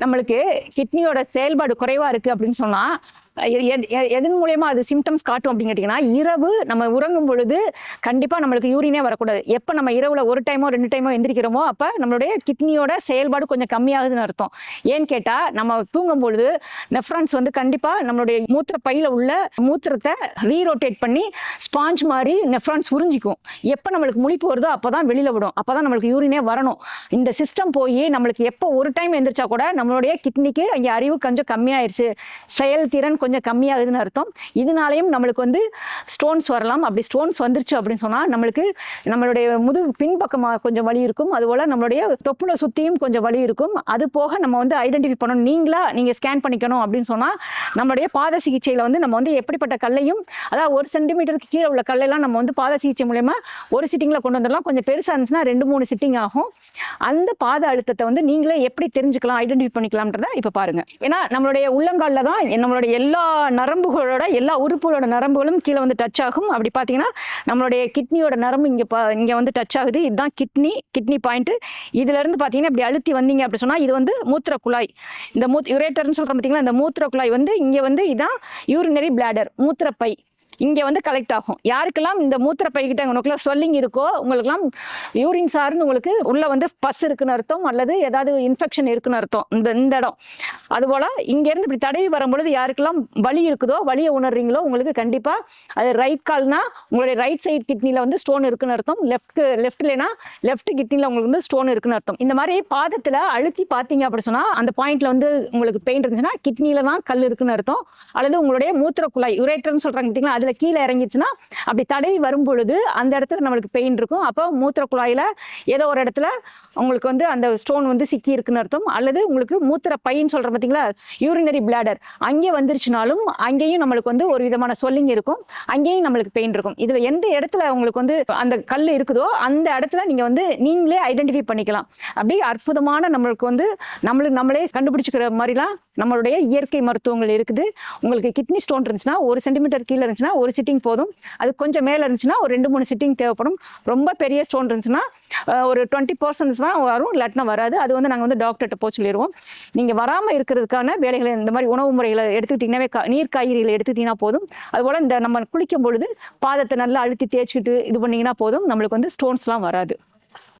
நம்மளுக்கு கிட்னியோட செயல்பாடு குறைவா இருக்கு அப்படின்னு சொன்னா எதன் மூலயமா அது சிம்டம்ஸ் காட்டும் அப்படின்னு கேட்டிங்கன்னா இரவு நம்ம உறங்கும் பொழுது கண்டிப்பாக நம்மளுக்கு யூரினே வரக்கூடாது. எப்போ நம்ம இரவில் ஒரு டைமோ ரெண்டு டைமோ எந்திரிக்கிறோமோ அப்போ நம்மளுடைய கிட்னியோட செயல்பாடு கொஞ்சம் கம்மியாகுதுன்னு அர்த்தம். ஏன்னு கேட்டால் நம்ம தூங்கும் பொழுது நெஃப்ரான்ஸ் வந்து கண்டிப்பாக நம்மளுடைய மூத்திர பையில் உள்ள மூத்திரத்தை ரீரோட்டேட் பண்ணி ஸ்பாஞ்ச் மாதிரி நெஃப்ரான்ஸ் உறிஞ்சிக்கும். எப்போ நம்மளுக்கு முழிப்பு வருதோ அப்பதான் வெளியில் விடும். அப்போ தான் நம்மளுக்கு யூரினே வரணும். இந்த சிஸ்டம் போய் நம்மளுக்கு எப்போ ஒரு டைம் எந்திரிச்சா கூட நம்மளுடைய கிட்னிக்கு அங்கே அறிவு கொஞ்சம் கம்மியாயிருச்சு. செயல்திறன் கொஞ்சம் கம்மியாகுதுன்னு அர்த்தம். இதனாலையும் நம்மளுக்கு வந்து ஸ்டோன்ஸ் வரலாம். அப்படி ஸ்டோன்ஸ் வந்துருச்சு அப்படின்னு சொன்னால் நம்மளுக்கு நம்மளுடைய முதுகு பின்பக்கமாக கொஞ்சம் வலி இருக்கும். அதுபோல் நம்மளுடைய தொப்புளை சுற்றியும் கொஞ்சம் வலி இருக்கும். அது போக நம்ம வந்து ஐடென்டிஃபை பண்ணணும். நீங்களா நீங்கள் ஸ்கேன் பண்ணிக்கணும் அப்படின்னு சொன்னால் நம்மளுடைய பாத சிகிச்சையில வந்து நம்ம வந்து எப்படிப்பட்ட கல்லையும் அதாவது ஒரு சென்டிமீட்டருக்கு கீழே உள்ள கல்லையெல்லாம் நம்ம வந்து பாத சிகிச்சை மூலயமா ஒரு சிட்டிங்ல கொண்டு வந்துடலாம். கொஞ்சம் பெருசா இருந்துச்சுன்னா ரெண்டு மூணு சிட்டிங் ஆகும். அந்த பாத அழுத்தத்தை வந்து நீங்களே எப்படி தெரிஞ்சுக்கலாம் ஐடென்டிஃபை பண்ணிக்கலாம்ன்றத இப்ப பாருங்க. ஏன்னா நம்மளுடைய உள்ளங்கால்ல தான் நம்மளுடைய எல்லா நரம்புகளோட எல்லா உறுப்புகளோட நரம்புகளும் கீழே வந்து டச் ஆகும். அப்படி பார்த்தீங்கன்னா நம்மளுடைய கிட்னியோட நரம்பு இங்க பா இங்க வந்து டச் ஆகுது. இதுதான் கிட்னி கிட்னி பாயிண்ட் இதுல இருந்து பார்த்தீங்கன்னா இப்படி அழுத்தி வந்தீங்க அப்படி சொன்னா இது வந்து மூத்திர குழாய் இந்த மூத் யுரேட்டர்னு சொல்றோம் பார்த்தீங்கன்னா இந்த மூத்திர குழாய் வந்து இங்கே வந்து இதான் யூரினரி பிளாடர் மூத்திரப்பை. இங்கே வந்து கலெக்ட் ஆகும். யாருக்கெல்லாம் இந்த மூத்திரப்பை கிட்ட உங்களுக்குலாம் சொல்லிங் இருக்கோ உங்களுக்கெல்லாம் யூரின் சார்ந்து உங்களுக்கு உள்ளே வந்து பஸ் இருக்குன்னு அர்த்தம் அல்லது ஏதாவது இன்ஃபெக்ஷன் இருக்குன்னு அர்த்தம். இந்த இந்த இடம். அதுபோல் இங்கேருந்து இப்படி தடவி வரும்பொழுது யாருக்கெல்லாம் வலி இருக்குதோ வலியை உணர்றீங்களோ உங்களுக்கு கண்டிப்பாக அது ரைட் கால்னா உங்களுடைய ரைட் சைடு கிட்னியில் வந்து ஸ்டோன் இருக்குன்னு அர்த்தம். லெஃப்ட் லெஃப்ட்லனா லெஃப்ட் கிட்னியில் உங்களுக்கு வந்து ஸ்டோன் இருக்குன்னு அர்த்தம். இந்த மாதிரி பாதத்தில் அழுத்தி பார்த்தீங்க அப்படி சொன்னால் அந்த பாயிண்ட்ல வந்து உங்களுக்கு பெயின் இருந்துச்சுன்னா கிட்னியில் தான் கல் இருக்குன்னு அர்த்தம். அல்லது உங்களுடைய மூத்திர குழாய் யுரேட்டர்னு சொல்கிறாங்க பார்த்தீங்களா அதில் கீழே இறங்கிச்சுன்னா அப்படி தடவி வரும் பொழுது அந்த இடத்துல நம்மளுக்கு பெயின் இருக்கும். அப்போ மூத்திர குழாயில் ஏதோ ஒரு இடத்துல உங்களுக்கு வந்து அந்த ஸ்டோன் வந்து சிக்கி இருக்குன்னு அர்த்தம். அல்லது உங்களுக்கு மூத்திர பையன்னு சொல்கிற பார்த்தீங்களா யூரினரி பிளாடர் அங்கே வந்துருச்சுனாலும் அங்கேயும் நம்மளுக்கு வந்து ஒரு விதமான சொல்லிங் இருக்கும். அங்கேயும் நம்மளுக்கு பெயின் இருக்கும். இதில் எந்த இடத்துல உங்களுக்கு வந்து அந்த கல் இருக்குதோ அந்த இடத்துல நீங்கள் வந்து நீங்களே ஐடென்டிஃபை பண்ணிக்கலாம். அப்படி அற்புதமான நம்மளுக்கு வந்து நம்மளுக்கு நம்மளே கண்டுபிடிச்சிக்கிற மாதிரிலாம் நம்மளுடைய இயற்கை மருத்துவங்கள் இருக்குது. உங்களுக்கு கிட்னி ஸ்டோன் இருந்துச்சுன்னா ஒரு சென்டிமீட்டர் கீழே இருந்துச்சுன்னா ஒரு சிட்டிங் போதும். அது கொஞ்சம் மேலே இருந்துச்சுன்னா ஒரு ரெண்டு மூணு சிட்டிங் தேவைப்படும். ரொம்ப பெரிய ஸ்டோன் இருந்துச்சுன்னா ஒரு டுவெண்ட்டி பர்சன்ட் தான் வரும். இல்லாட்டினா வராது. அது வந்து நாங்கள் வந்து டாக்டர்கிட்ட போக சொல்லிடுவோம் நீங்கள் வராமல் இருக்கிறதுக்கான வேலைகளை இந்த மாதிரி உணவு முறைகளை எடுத்துக்கிட்டிங்கன்னாவே நீர் காய்கறிகளை எடுத்துக்கிட்டிங்கன்னா போதும். அதுபோல் இந்த நம்ம குளிக்கும் பொழுது பாதத்தை நல்லா அழுத்தி தேய்ச்சிட்டு இது பண்ணிங்கன்னா போதும். நம்மளுக்கு வந்து ஸ்டோன்ஸ்லாம் வராது.